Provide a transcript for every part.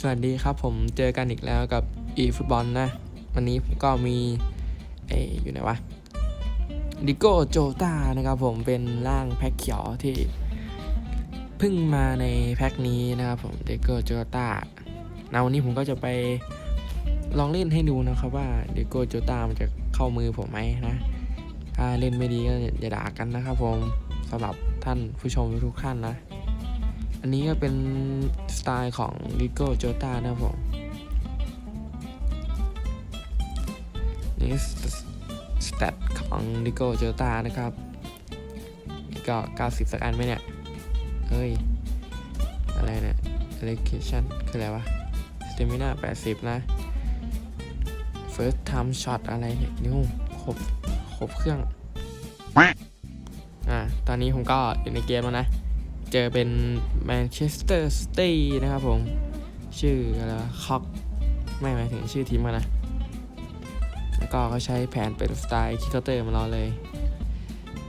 สวัสดีครับผมเจอกันอีกแล้วกับ e ฟุตบอลนะ วันนี้ผมก็มีเอออยู่ไหนวะดิโก้โจตานะครับผมเป็นร่างแพ็คเขียวที่เพิ่งมาในแพ็คนี้นะครับผมดิโก้โจตานะวันนี้ผมก็จะไปลองเล่นให้ดูนะครับว่าดิโก้โจตามันจะเข้ามือผมไหมนะถ้าเล่นไม่ดีก็อย่าด่ากันนะครับผมสำหรับท่านผู้ชมทุกท่านนะ อันนี้ก็เป็นสไตล์ของ l i g o j o t a นะครับผมนี่สเตตของ l i g o j o t a นะครับนี่ก็ 90 สักอันไหมเนี่ย เฮ้ย อะไรเนี่ย allocation คืออะไรวะ stamina 80 นะ first time shot อะไรเนี่ยนิ้วครบครบเครื่อง อ่า ตอนนี้ผมก็อยู่ในเกมแล้วนะ เจอเป็นแมนเชสเตอร์สเตย์นะครับผม ชื่ออะไรวะคอกไม่หมายถึงชื่อทีมนะ แล้วก็เขาใช้แผนเป็นสไตล์คิกเตอร์มาเราเลย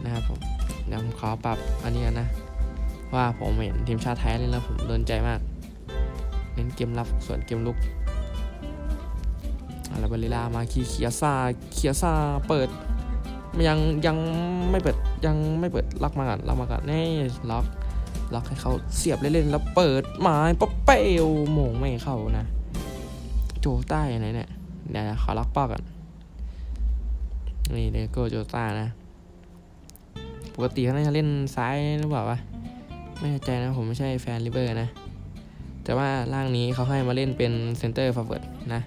นะครับผมเดี๋ยวผมขอปรับอันนี้นะ ว่าผมเห็นทีมชาติไทยเล่นแล้วผมโดนใจมาก เน้นเกมรับส่วนเกมลุกอาราเบลิลามาคีเคียซาเคียซาเปิดยังยังไม่เปิดยังไม่เปิดล็อกมาก่อนล็อกมาก่อนนี่ล็อก ล็อกให้เขาเสียบเล่นๆแล้วเปิดไม้ป๊อปเปลโมงไม่เข้านะโจต้าอยู่ไหนเนี่ยเดี๋ยวขอล็อกป้อก่อนนี่เดโกโจต้านะ ปกติเขาน่าจะเล่นซ้ายหรือเปล่าวะไม่แน่ใจนะผมไม่ใช่แฟนลิเวอร์นะ แต่ว่าร่างนี้เขาให้มาเล่นเป็นเซนเตอร์ฟอร์เวิร์ดนะ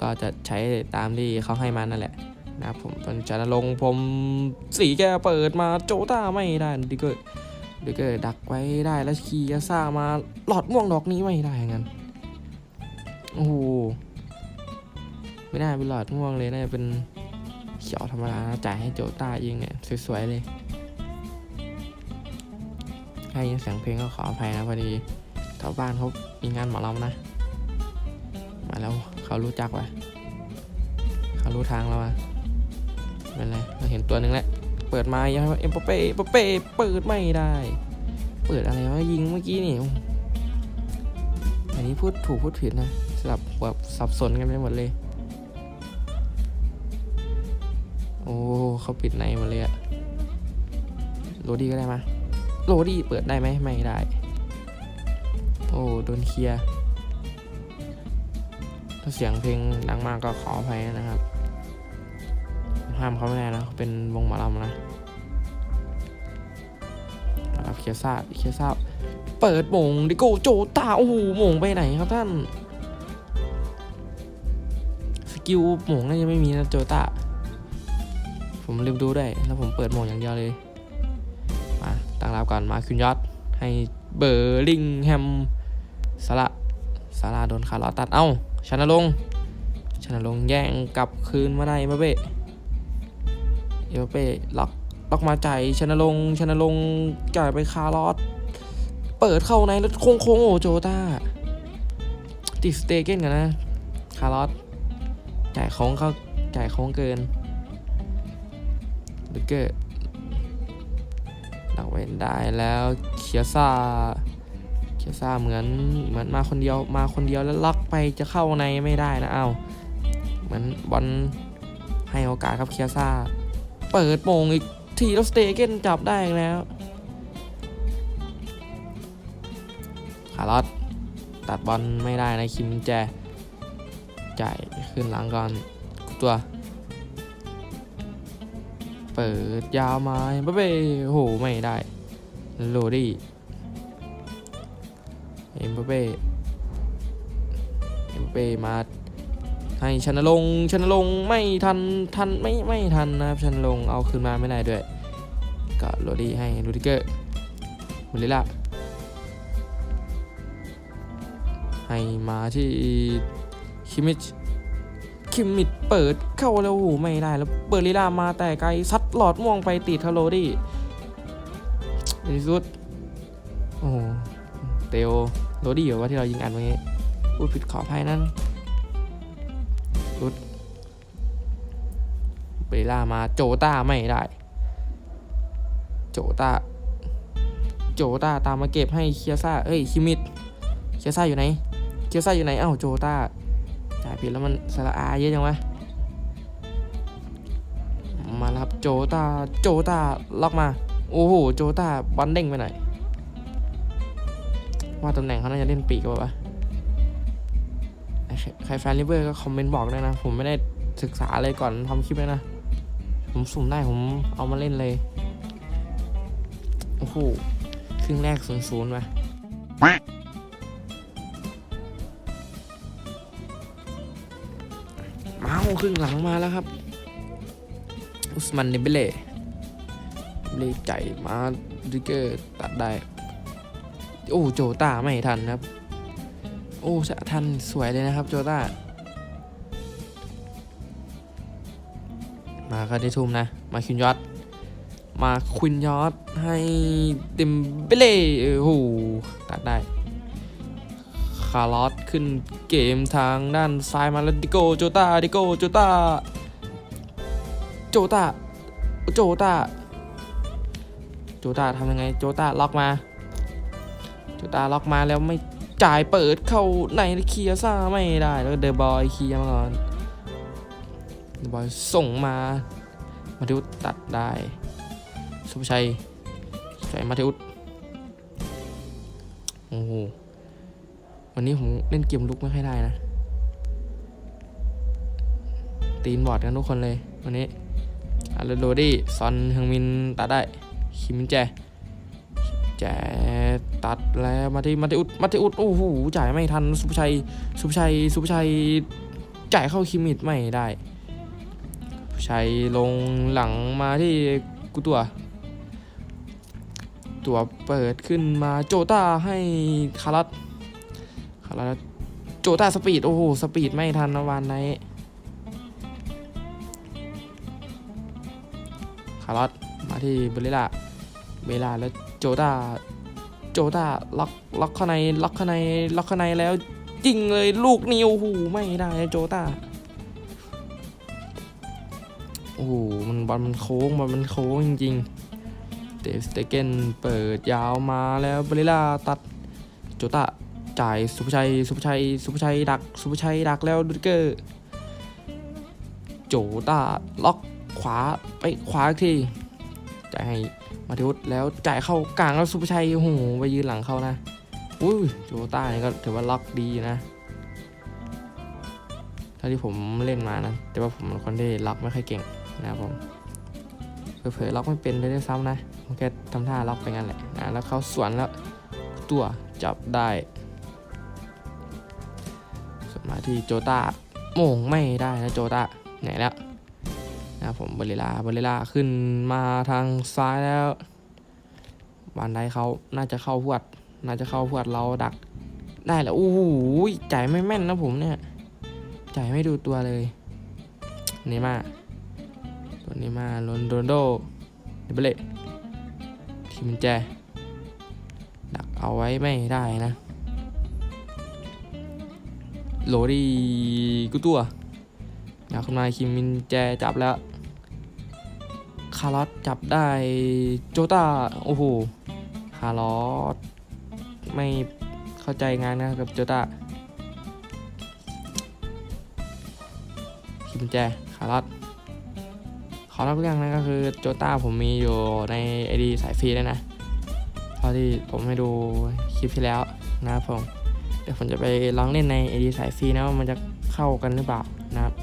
ก็จะใช้ตามที่เขาให้มานั่นแหละนะผมเป็นจันลงผมสีแกเปิดมาโจต้าไม่ได้ดิเกอร์ เดี๋ยวก็ดักไว้ได้แล้วคียาซ่ามาหลอดม่วงดอกนี้ไม่ได้งั้นโอ้โหไม่น่าเป็นหลอดม่วงเลยน่าจะเป็นเขียวธรรมดาจ่ายให้โจต้ายิงเนี่ยสวยๆเลยถ้ายินเสียงเพลงก็ขออภัยนะพอดีแถวบ้านเขามีงานหมอลำนะ มาแล้วเขารู้จักวะเขารู้ทางแล้ววะไม่เป็นไรเราเห็นตัวหนึ่งแล้ว ปิดมายังเอ็มปเป้ปเป้เปิดไม่ได้ เปิดอะไรวะยิงเมื่อกี้นี่อันนี้พูดถูกพูดผิดนะสลับแบบสับสนกันไปหมดเลย โอ้เขาปิดในหมดเลยอะโรดี้ก็ได้มาโรดี้เปิดได้ไหมไม่ได้ โอ้โดนเคลียร์ถ้าเสียงเพลงดังมากก็ขออภัยนะครับ ห้ามเขาไม่ได้นะเขาเป็นวงหมอลำนะครับเคียซ่าเคียซ่าเปิดมงดิโกโจตาโอ้โหมงไปไหนครับท่าน สกิลมงน่าจะไม่มีนะโจตาผมลืมดูด้วยแล้วผมเปิดมงอย่างเดียวเลยมาตั้งรับก่อนมาคุณยอดให้เบอร์ลิงแฮมสาระสาระโดนคาร์ลอตัดเอ้าชนะลงชนะลงแย่งกลับคืนมาได้มาเบ้ เอเป้ล็อกล็อกมาใจชนะลงชนะลงจ่ายไปคาร์ลอสเปิดเข้าในแล้วโค้งโค้งโอโจต้าติดสเตเกนกันนะ คาร์ลอสจ่ายโค้งเขาจ่ายโค้งเกินลูเกอร์ดักไว้นได้แล้วเคียซ่าเคียซ่าเหมือนเหมือนมาคนเดียวมาคนเดียวแล้วล็อกไปจะเข้าในไม่ได้นะเอ้าเหมือนบอลให้โอกาสครับเคียซ่า เปิดโมงอีกทีแล้วสเตเกนจับได้แล้วคาร์ลอสตัดบอลไม่ได้นะคิมแจจ่ายขึ้นหลังก่อนตัว เปิดยาวมาเบเบ้โอ้โหไม่ได้โรดี้เอ็มเบ้เอ็มเบ้มา ให้ชนลงค์ชนลงไม่ทันทันไม่ไม่ทันนะครับชนลงเอาคืนมาไม่ได้ด้วย ก็โรดี้ให้ลูดิเกอร์มุลิล่าให้มาที่คิมิชคิมมิดเปิดเข้าแล้วโอ้โหไม่ได้แล้วเปิดลิล่ามาแต่ไกลซัดหลอดม่วงไปติดทาโรดี้ในสุดโอ้โหเตโอโรดี้เหรอว่าที่เรายิงอัดเมื่อกี้พูดผิดขออภัยนั่น เบลล่ามาโจต้าไม่ได้ โจต้า โจต้าตามมาเก็บให้เคียซ่าเอ้ยคิมิดเคียซ่าอยู่ไหนเคียซ่าอยู่ไหนเอ้าโจต้าจ่ายผิดแล้วมันสระอาเยอะจังวะมาแล้วครับโจต้าโจต้าล็อกมาโอ้โหโจต้าบอลเด้งไปหน่อยว่าตำแหน่งเขาน่าจะเล่นปีกป่าวะไอ้ใครใครแฟนลิเวอร์ก็คอมเมนต์บอกด้วยนะ ผมไม่ได้ศึกษาเลยก่อนทำคลิปเลยนะ ผมสุ่มได้ผมเอามาเล่นเลย โอ้โห ครึ่งแรกศูนย์ศูนย์ไปมาครึ่งหลังมาแล้วครับ อุสมันเดเบเล่เล่ใจมาดิเกอร์ตัดได้ โอ้โจตาไม่ทันครับ โอ้ชะทันสวยเลยนะครับ โจต้า มาก็ได้ทุ่มนะ มาคินยอดมาควินยอดให้เดมเบเล่โอ้โหตัดได้ คาร์ลอสขึ้นเกมทางด้านซ้ายมาแล้วดิโกโจตาดิโกโจตาโจตาโจตาโจตาทำยังไงโจตาล็อกมาโจตาล็อกมาแล้วไม่จ่ายเปิดเข้าในเคลียร์ซ่าไม่ได้แล้วเดอะบอยเคลียร์มาก่อน บอยส่งมา มาทิวตัดได้ สุภชัยใส่มาทิวโอ้โห วันนี้ผมเล่นเกมลุกไม่ค่อยได้นะ ตีนบอดกันทุกคนเลย วันนี้อาร์โรดี้ซอนเฮงมินตัดได้ คิมแจแจตัดแล้วมาที่มาที่อุดมาที่อุดโอ้โหจ่ายไม่ทัน สุภชัย สุภชัย สุภชัยจ่ายเข้าคิมมิดไม่ได้ สุภชัยลงหลังมาที่กูตัว ตัวเปิดขึ้นมาโจต้าให้คารัตคารัตโจต้าสปีด โอ้โห สปีดไม่ทันนะวันไหนคารัตมาที่เบลล่าเบลล่าแล้วโจต้าโจต้าล็อกล็อกข้างในล็อกข้างในล็อกข้างในแล้วจริงเลยลูกนี้โอ้โหไม่ได้โจต้า อ้โหมันบอลมันโค้งบอลมันโค้งจริงๆ เดฟสเตเกนเปิดยาวมาแล้วบลิล่าตัดโจตะจ่ายสุภชัยสุภชัยสุภชัยดักสุภชัยดักแล้วดูเกอร์โจตะล็อกขวาไปขวาอีกทีจ่ายให้มาทิวุฒแล้วจ่ายเข้ากลางแล้วสุภชัยโอ้โหไปยืนหลังเขานะอุ้ยโจตะนี่ยก็ถือว่าล็อกดีนะเท่าที่ผมเล่นมานะ แต่ว่าผมเป็นคนที่ล็อกไม่ค่อยเก่ง นะครับผมเผลอๆล็อกไม่เป็นเลยด้วยซ้ำนะมันแค่ทำท่าล็อกไปงั้นแหละนะแล้วเขาสวนแล้วตัวจับได้สวนมาที่โจตาโมงไม่ได้นะโจตาไหนแล้วนะผมเบลลาเบลลาขึ้นมาทางซ้ายแล้วบานไดเขาน่าจะเข้าพวด น่าจะเข้าพวดเราดักได้แล้วโอ้โหจ่ายไม่แม่นนะผมเนี่ยจ่ายไม่ดูตัวเลยนี่มาก วนี้มาโรนโดนโดเดเบเล่ทีมแจดักเอาไว้ไม่ได้นะ โลดีกูตัวอยากขึ้นมาคิมมินแจจับแล้ว คาร์ลอสจับได้โจตาโอ้โห คาร์ลอสไม่เข้าใจงานนะกับโจตาคิมินแจคาร์ลอส ขอรับเรื่องนะก็คือโจต้าผมมีอยู่ในไอดีสายฟรีด้วยนะเท่าที่ผมให้ดูคลิปที่แล้วนะครับผมเดี๋ยวผมจะไปลองเล่นในไอดีสายฟรีนะว่ามันจะเข้ากันหรือเปล่านะครับ